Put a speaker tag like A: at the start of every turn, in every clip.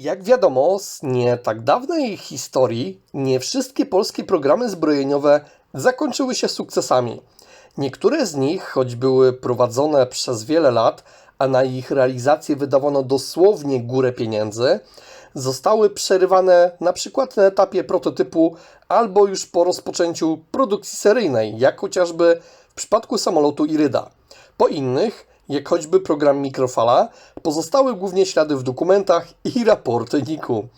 A: Jak wiadomo, z nie tak dawnej historii, nie wszystkie polskie programy zbrojeniowe zakończyły się sukcesami. Niektóre z nich, choć były prowadzone przez wiele lat, a na ich realizację wydawano dosłownie górę pieniędzy, zostały przerywane na przykład na etapie prototypu albo już po rozpoczęciu produkcji seryjnej, jak chociażby w przypadku samolotu Iryda. Po innych, jak choćby program Mikrofala, pozostały głównie ślady w dokumentach i raporty NIK-u.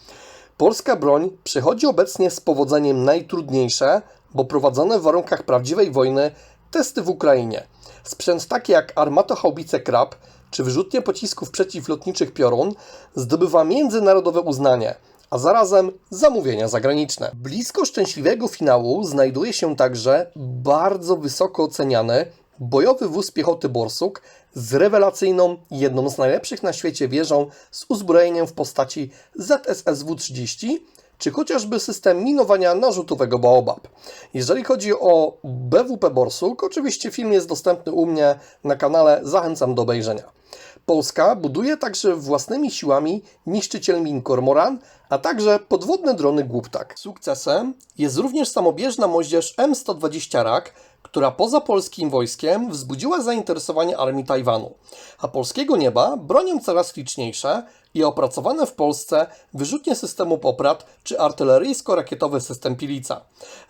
A: Polska broń przechodzi obecnie z powodzeniem najtrudniejsze, bo prowadzone w warunkach prawdziwej wojny testy w Ukrainie. Sprzęt taki jak armatochaubice Krab czy wyrzutnie pocisków przeciwlotniczych Piorun zdobywa międzynarodowe uznanie, a zarazem zamówienia zagraniczne. Blisko szczęśliwego finału znajduje się także bardzo wysoko oceniany bojowy wóz piechoty Borsuk z rewelacyjną, jedną z najlepszych na świecie wieżą z uzbrojeniem w postaci ZSSW-30 czy chociażby system minowania narzutowego Baobab. Jeżeli chodzi o BWP Borsuk, oczywiście film jest dostępny u mnie na kanale, zachęcam do obejrzenia. Polska buduje także własnymi siłami niszczyciel min Kormoran, a także podwodne drony Głuptak. Sukcesem jest również samobieżna moździerz M120 RAK, która poza polskim wojskiem wzbudziła zainteresowanie armii Tajwanu, a polskiego nieba bronią coraz liczniejsze i opracowane w Polsce wyrzutnie systemu Poprad czy artyleryjsko-rakietowy system Pilica.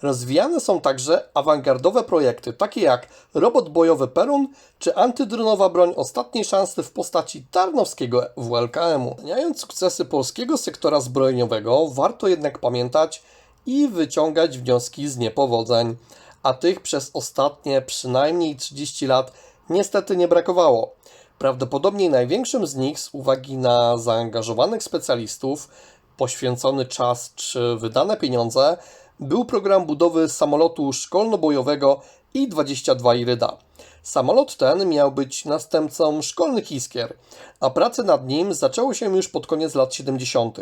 A: Rozwijane są także awangardowe projekty, takie jak robot bojowy Perun czy antydronowa broń ostatniej szansy w postaci tarnowskiego WLKM-u. Oceniając sukcesy polskiego sektora zbrojeniowego, warto jednak pamiętać i wyciągać wnioski z niepowodzeń a tych przez ostatnie przynajmniej 30 lat niestety nie brakowało. Prawdopodobnie największym z nich, z uwagi na zaangażowanych specjalistów, poświęcony czas czy wydane pieniądze, był program budowy samolotu szkolno-bojowego I-22 Iryda. Samolot ten miał być następcą szkolnych Iskier, a prace nad nim zaczęły się już pod koniec lat 70.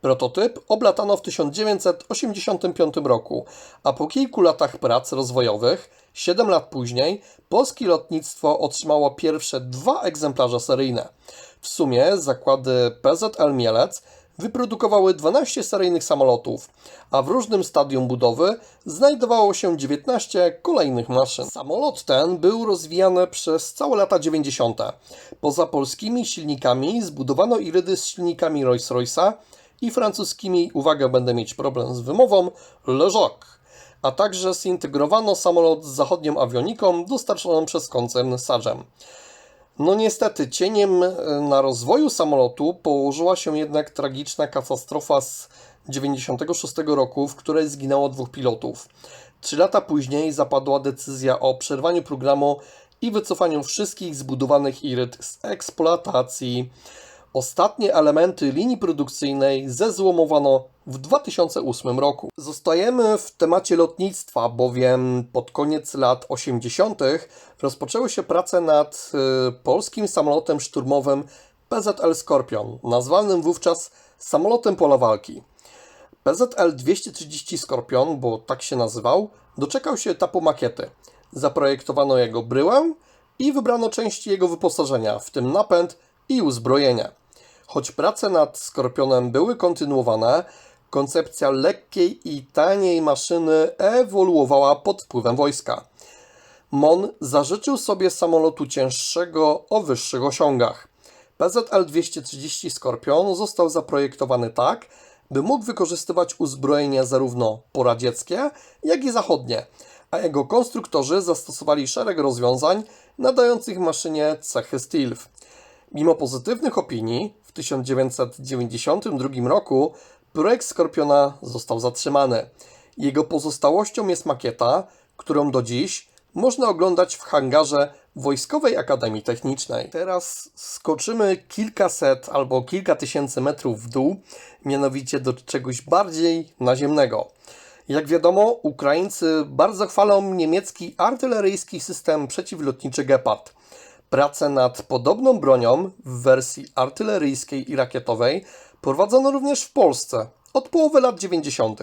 A: Prototyp oblatano w 1985 roku, a po kilku latach prac rozwojowych, 7 lat później, polskie lotnictwo otrzymało pierwsze dwa egzemplarze seryjne. W sumie zakłady PZL Mielec wyprodukowały 12 seryjnych samolotów, a w różnym stadium budowy znajdowało się 19 kolejnych maszyn. Samolot ten był rozwijany przez całe lata 90. Poza polskimi silnikami zbudowano irydy z silnikami Rolls-Royce'a i francuskimi, uwaga, będę mieć problem z wymową, Leżok, a także zintegrowano samolot z zachodnią awioniką dostarczoną przez koncern Sagem. No niestety, cieniem e, na rozwoju samolotu położyła się jednak tragiczna katastrofa z 1996 roku, w której zginęło dwóch pilotów. Trzy lata później zapadła decyzja o przerwaniu programu i wycofaniu wszystkich zbudowanych iryt z eksploatacji. Ostatnie elementy linii produkcyjnej zezłomowano w 2008 roku. Zostajemy w temacie lotnictwa, bowiem pod koniec lat 80. rozpoczęły się prace nad y, polskim samolotem szturmowym PZL Skorpion, nazwanym wówczas samolotem pola walki. PZL 230 Skorpion, bo tak się nazywał, doczekał się etapu makiety. Zaprojektowano jego bryłę i wybrano części jego wyposażenia, w tym napęd i uzbrojenie. Choć prace nad Skorpionem były kontynuowane, koncepcja lekkiej i taniej maszyny ewoluowała pod wpływem wojska. MON zażyczył sobie samolotu cięższego o wyższych osiągach. PZL-230 Skorpion został zaprojektowany tak, by mógł wykorzystywać uzbrojenia zarówno poradzieckie, jak i zachodnie, a jego konstruktorzy zastosowali szereg rozwiązań nadających maszynie cechy Stealth. Mimo pozytywnych opinii, w 1992 roku projekt Skorpiona został zatrzymany. Jego pozostałością jest makieta, którą do dziś można oglądać w hangarze Wojskowej Akademii Technicznej. Teraz skoczymy kilkaset albo kilka tysięcy metrów w dół, mianowicie do czegoś bardziej naziemnego. Jak wiadomo, Ukraińcy bardzo chwalą niemiecki artyleryjski system przeciwlotniczy Gepard. Prace nad podobną bronią w wersji artyleryjskiej i rakietowej prowadzono również w Polsce od połowy lat 90.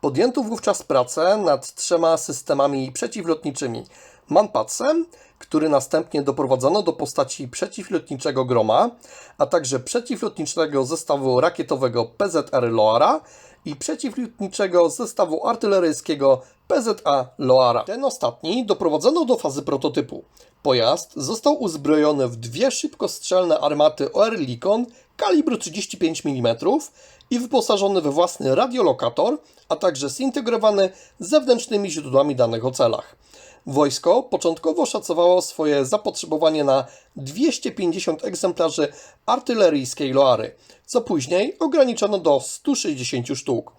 A: Podjęto wówczas pracę nad trzema systemami przeciwlotniczymi. Manpadsem, który następnie doprowadzono do postaci przeciwlotniczego Groma, a także przeciwlotniczego zestawu rakietowego PZR Loara i przeciwlotniczego zestawu artyleryjskiego PZA Loara. Ten ostatni doprowadzono do fazy prototypu. Pojazd został uzbrojony w dwie szybkostrzelne armaty OR Likon kalibru 35 mm i wyposażony we własny radiolokator, a także zintegrowany z zewnętrznymi źródłami danych o celach. Wojsko początkowo szacowało swoje zapotrzebowanie na 250 egzemplarzy artyleryjskiej Loary, co później ograniczono do 160 sztuk.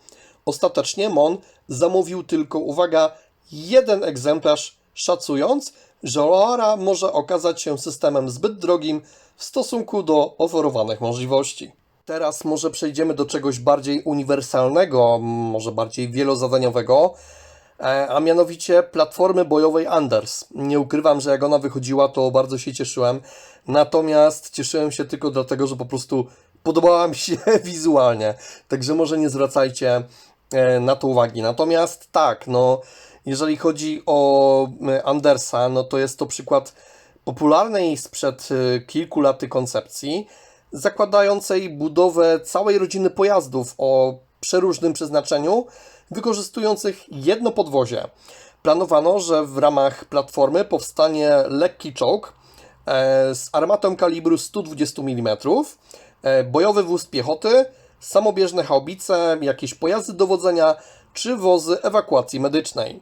A: Ostatecznie MON zamówił tylko, uwaga, jeden egzemplarz, szacując, że Loara może okazać się systemem zbyt drogim w stosunku do oferowanych możliwości. Teraz może przejdziemy do czegoś bardziej uniwersalnego, może bardziej wielozadaniowego, e, a mianowicie platformy bojowej Anders. Nie ukrywam, że jak ona wychodziła, to bardzo się cieszyłem, natomiast cieszyłem się tylko dlatego, że po prostu podobała mi się wizualnie, także może nie zwracajcie na to uwagi. Natomiast tak, no, jeżeli chodzi o e, Andersa, no to jest to przykład popularnej sprzed e, kilku lat koncepcji, zakładającej budowę całej rodziny pojazdów o przeróżnym przeznaczeniu, wykorzystujących jedno podwozie. Planowano, że w ramach platformy powstanie lekki czołg e, z armatą kalibru 120 mm, e, bojowy wóz piechoty, samobieżne haubice, jakieś pojazdy dowodzenia czy wozy ewakuacji medycznej.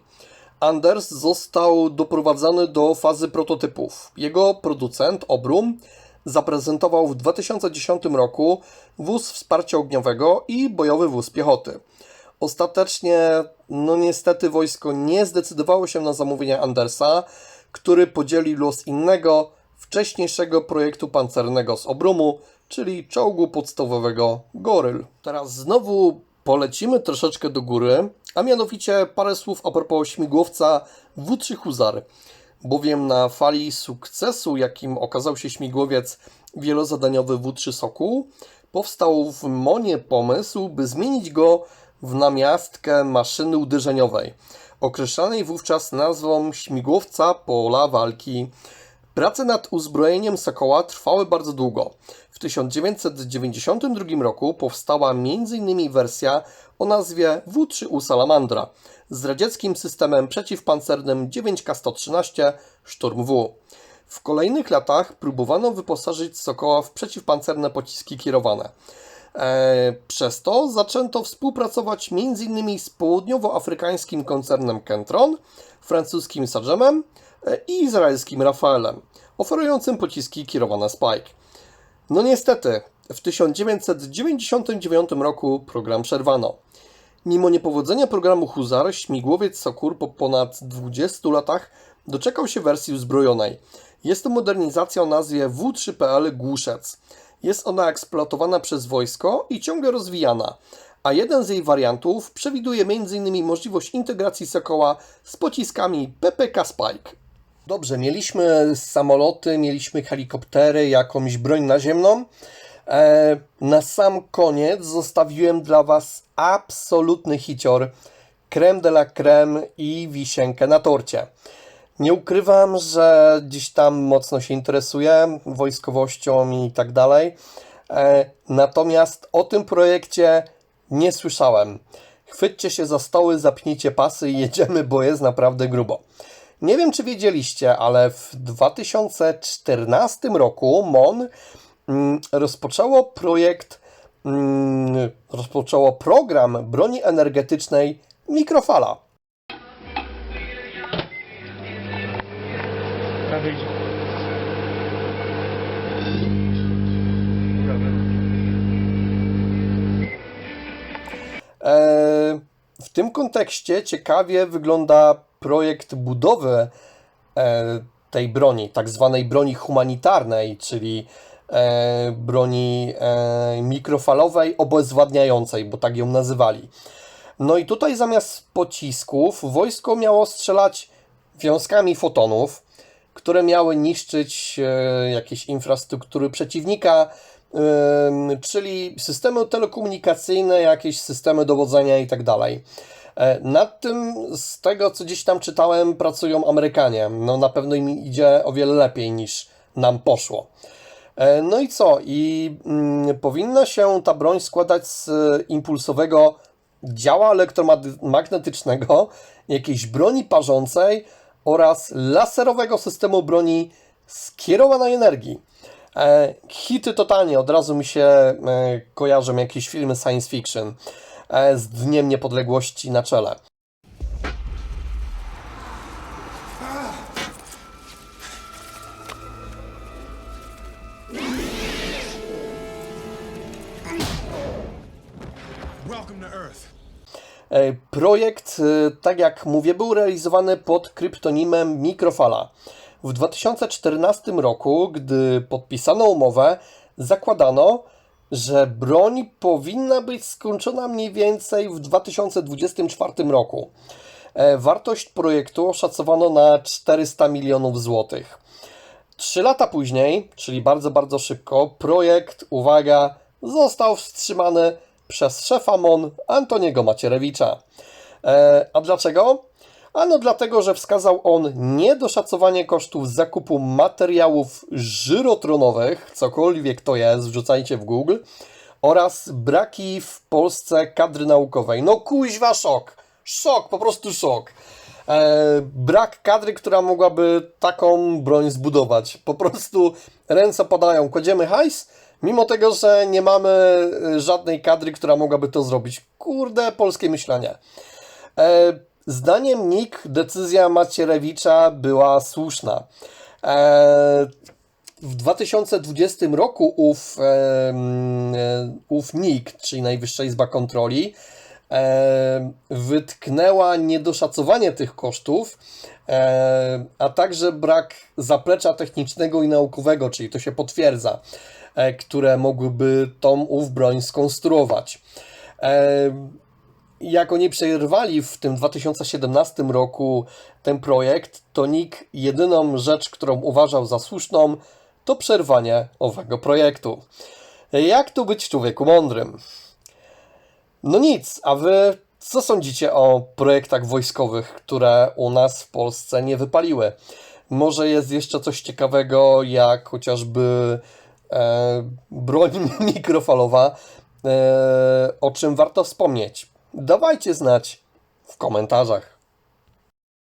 A: Anders został doprowadzony do fazy prototypów. Jego producent, Obrum, zaprezentował w 2010 roku wóz wsparcia ogniowego i bojowy wóz piechoty. Ostatecznie, no niestety, wojsko nie zdecydowało się na zamówienie Andersa, który podzieli los innego, wcześniejszego projektu pancernego z Obrumu, czyli czołgu podstawowego Goryl. Teraz znowu polecimy troszeczkę do góry, a mianowicie parę słów a propos śmigłowca W3 Huzar, bowiem na fali sukcesu, jakim okazał się śmigłowiec wielozadaniowy W3 Sokół, powstał w Monie pomysł, by zmienić go w namiastkę maszyny uderzeniowej, określanej wówczas nazwą śmigłowca pola walki. Prace nad uzbrojeniem Sokoła trwały bardzo długo. W 1992 roku powstała m.in. wersja o nazwie W3U Salamandra z radzieckim systemem przeciwpancernym 9K113 Szturm W. W kolejnych latach próbowano wyposażyć Sokoła w przeciwpancerne pociski kierowane. E, przez to zaczęto współpracować m.in. z południowoafrykańskim koncernem Kentron, francuskim Sagemem e, i izraelskim Rafaelem, oferującym pociski kierowane Spike. No niestety, w 1999 roku program przerwano. Mimo niepowodzenia programu Huzar, śmigłowiec Sokur po ponad 20 latach doczekał się wersji uzbrojonej. Jest to modernizacja o nazwie W3PL Głuszec. Jest ona eksploatowana przez wojsko i ciągle rozwijana, a jeden z jej wariantów przewiduje m.in. możliwość integracji Sokoła z pociskami PPK Spike. Dobrze, mieliśmy samoloty, mieliśmy helikoptery, jakąś broń naziemną. E, na sam koniec zostawiłem dla Was absolutny hicior, creme de la creme i wisienkę na torcie. Nie ukrywam, że gdzieś tam mocno się interesuję wojskowością i tak dalej. E, natomiast o tym projekcie nie słyszałem. Chwyćcie się za stoły, zapnijcie pasy i jedziemy, bo jest naprawdę grubo. Nie wiem, czy wiedzieliście, ale w 2014 roku MON mm, rozpoczęło projekt, mm, rozpoczęło program broni energetycznej Mikrofala. E, W tym kontekście ciekawie wygląda projekt budowy e, tej broni, tak zwanej broni humanitarnej, czyli e, broni e, mikrofalowej obezwładniającej, bo tak ją nazywali. No i tutaj zamiast pocisków wojsko miało strzelać wiązkami fotonów, które miały niszczyć e, jakieś infrastruktury przeciwnika, czyli systemy telekomunikacyjne, jakieś systemy dowodzenia i tak dalej. E, Nad tym, z tego co gdzieś tam czytałem, pracują Amerykanie. No na pewno im idzie o wiele lepiej niż nam poszło. E, No i co? I mm, powinna się ta broń składać z impulsowego działa elektromagnetycznego, jakiejś broni parzącej oraz laserowego systemu broni skierowanej energii. E, hity totalnie, od razu mi się e, kojarzą jakieś filmy science fiction e, z Dniem Niepodległości na czele. Projekt, e, tak jak mówię, był realizowany pod kryptonimem Mikrofala. W 2014 roku, gdy podpisano umowę, zakładano, że broń powinna być skończona mniej więcej w 2024 roku. E, Wartość projektu oszacowano na 400 milionów złotych. Trzy lata później, czyli bardzo, bardzo szybko, projekt, uwaga, został wstrzymany przez szefa MON Antoniego Macierewicza. E, a dlaczego? Ano dlatego, że wskazał on niedoszacowanie kosztów zakupu materiałów żyrotronowych, cokolwiek to jest, wrzucajcie w Google, oraz braki w Polsce kadry naukowej. No kuźwa szok, szok, po prostu szok. E, brak kadry, która mogłaby taką broń zbudować. Po prostu ręce podają, kładziemy hajs, mimo tego, że nie mamy e, żadnej kadry, która mogłaby to zrobić. Kurde, polskie myślenie. E, zdaniem NIK decyzja Macierewicza była słuszna. E, w 2020 roku ów, e, ów NIK, czyli Najwyższa Izba Kontroli, wytknęła niedoszacowanie tych kosztów, a także brak zaplecza technicznego i naukowego, czyli to się potwierdza, które mogłyby tą ów broń skonstruować. E, jak oni przerwali w tym 2017 roku ten projekt, to NIK jedyną rzecz, którą uważał za słuszną, to przerwanie owego projektu. Jak tu być człowieku mądrym? No nic, a wy co sądzicie o projektach wojskowych, które u nas w Polsce nie wypaliły? Może jest jeszcze coś ciekawego, jak chociażby e, broń mikrofalowa, e, o czym warto wspomnieć? Dawajcie znać w komentarzach.